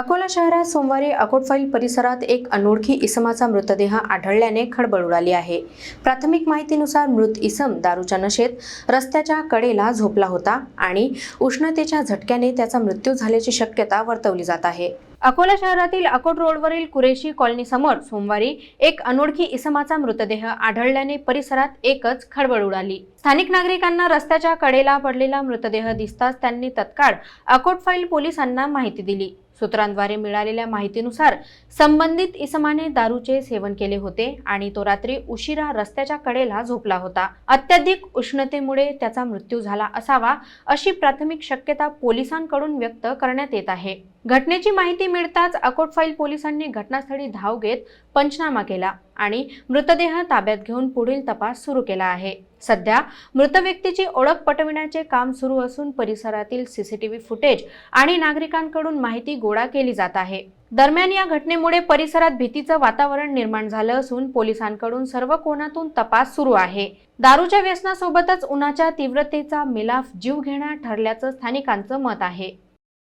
अकोला शहरात सोमवारी अकोटफाईल परिसरात एक अनोळखी इसमाचा मृतदेह आढळल्याने खळबळ उडाली आहे. प्राथमिक माहितीनुसार मृत इसम दारूच्या नशेत रस्त्याच्या कडेला झोपला होता आणि उष्णतेच्या झटक्याने त्याचा मृत्यू झाल्याची शक्यता वर्तवली जात आहे. अकोला शहरातील अकोट रोडवरील कुरेशी कॉलनीसमोर सोमवारी एक अनोळखी इसमाचा मृतदेह आढळल्याने परिसरात एकच खळबळ उडाली. स्थानिक नागरिकांना रस्त्याच्या कडेला पडलेला मृतदेह दिसताच त्यांनी तत्काळ अकोट फाईल पोलिसांना माहिती दिली. सूत्रांद्वारे मिळालेल्या माहितीनुसार संबंधित इसमाने दारूचे सेवन केले होते आणि तो रात्री उशिरा रस्त्याच्या कडेला झोपला होता. अत्याधिक उष्णतेमुळे त्याचा मृत्यू झाला असावा अशी प्राथमिक शक्यता पोलिसांकडून व्यक्त करण्यात येत आहे. घटनेची माहिती मिळताच अकोट फाईल पोलिसांनी घटनास्थळी धाव घेत पंचनामा केला आणि मृतदेह ताब्यात घेऊन पुढील तपास सुरू केला आहे. सध्या मृत व्यक्तीची ओळख पटविण्याचे काम सुरू असून परिसरातील सीसीटीव्ही फुटेज आणि नागरिकांकडून माहिती गोळा केली जात आहे. दरम्यान या घटनेमुळे परिसरात भीतीचं वातावरण निर्माण झालं असून पोलिसांकडून सर्व कोणातून तपास सुरू आहे. दारूच्या व्यसनासोबतच उन्हाच्या तीव्रतेचा मिलाफ जीव घेणा ठरल्याचं स्थानिकांचं मत आहे.